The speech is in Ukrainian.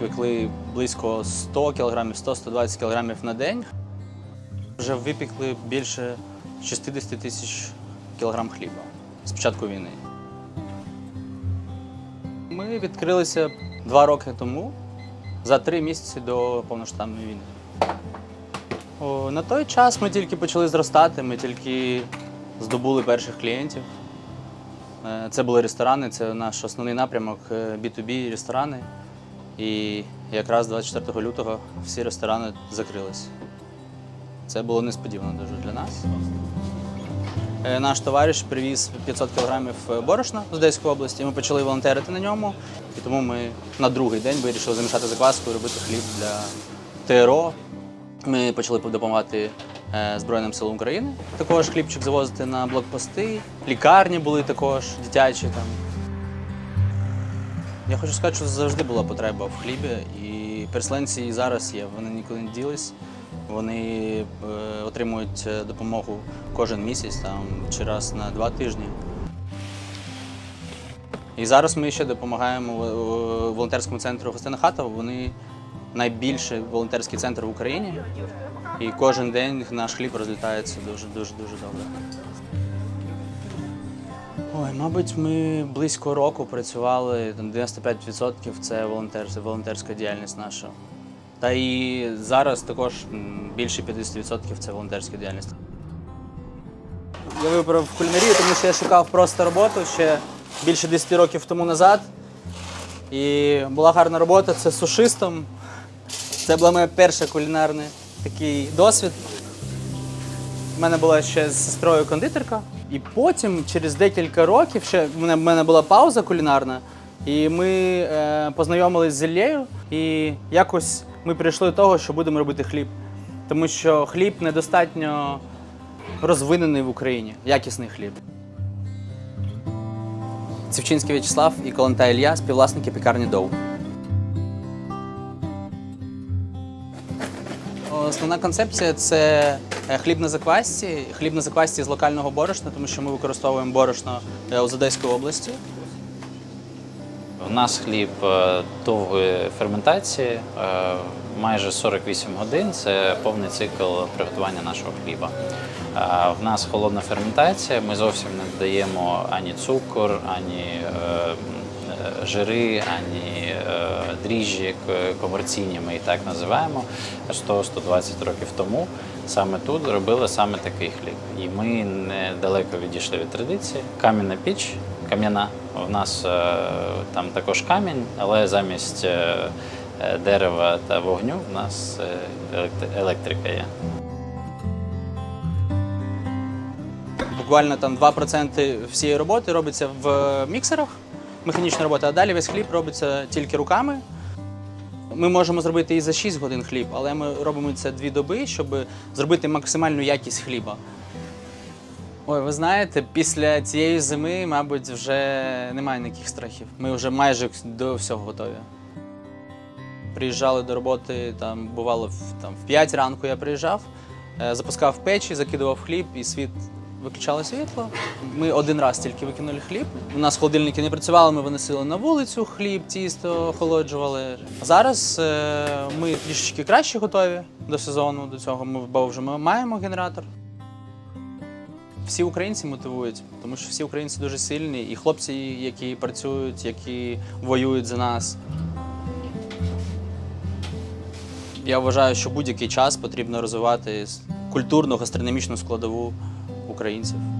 пекли близько 100 кг, 100-120 кг на день. Вже випекли більше 60 тисяч кілограм хліба з початку війни. Ми відкрилися два роки тому, за три місяці до повноштабної війни. О, на той час ми тільки почали зростати, ми тільки здобули перших клієнтів. Е, Це були ресторани, це наш основний напрямок е, B2B ресторани. І якраз 24 лютого всі ресторани закрились. Це було несподівано дуже для нас. Е, Наш товариш привіз 500 кілограмів борошна з Одеської області. Ми почали волонтерити на ньому, і тому ми на другий день вирішили замішати закваску і робити хліб для ТРО. Ми почали допомагати е, Збройним силам України. Також хлібчик завозити на блокпости, лікарні були також дитячі там. Я хочу сказати, що завжди була потреба в хлібі, і переселенці і зараз є. Вони нікуди не ділись. Вони е, отримують е, допомогу кожен місяць там, чи раз на два тижні. І зараз ми ще допомагаємо в волонтерському центру Гостина Хата. Вони найбільший волонтерський центр в Україні. І кожен день наш хліб розлітається дуже дуже дуже добре. Ой, мабуть, ми близько року працювали, там 95% це волонтер, волонтерська діяльність наша. Та і зараз також більше 50% це волонтерська діяльність. Я вибрав кулінарію, тому що я шукав просто роботу ще більше 10 років тому назад. І була гарна робота, це сушистом. Це була моя перша кулінарний такий досвід. У мене була ще з сестрою кондитерка. І потім, через декілька років, ще в мене, в мене була пауза кулінарна, і ми е, познайомились з Іллею, і якось ми прийшли до того, що будемо робити хліб. Тому що хліб недостатньо розвинений в Україні, якісний хліб. Цівчинський В'ячеслав і Колонта Ілля співвласники пекарні Доу. Основна концепція це е, хліб на заквасці. Хліб на заквасці з локального борошна, тому що ми використовуємо борошно е, з Одеської області. У нас хліб е, довгої ферментації, е, майже 48 годин це повний цикл приготування нашого хліба. Е, В нас холодна ферментація, ми зовсім не додаємо ані цукор, ані е, е, жири, ані е, дріжджі комерційні, ми їх так називаємо. 100-120 років тому саме тут робили саме такий хліб. І ми недалеко відійшли від традиції. Кам'яна піч, кам'яна. У нас е, там також камінь, але замість е, е, дерева та вогню в нас е, електрика є. Буквально там 2% всієї роботи робиться в міксерах, механічна робота, а далі весь хліб робиться тільки руками. Ми можемо зробити і за 6 годин хліб, але ми робимо це дві доби, щоб зробити максимальну якість хліба. Ой, ви знаєте, після цієї зими, мабуть, вже немає ніяких страхів. Ми вже майже до всього готові. Приїжджали до роботи, там бувало там, в 5 ранку я приїжджав, е, запускав печі, закидував хліб і світ виключало світло. Ми один раз тільки викинули хліб. У нас холодильники не працювали, ми виносили на вулицю хліб, тісто охолоджували. Зараз е, ми трішечки краще готові до сезону, до цього ми вже ми маємо генератор. Всі українці мотивують, тому що всі українці дуже сильні, і хлопці, які працюють, які воюють за нас. Я вважаю, що будь-який час потрібно розвивати культурну гастрономічну складову українців.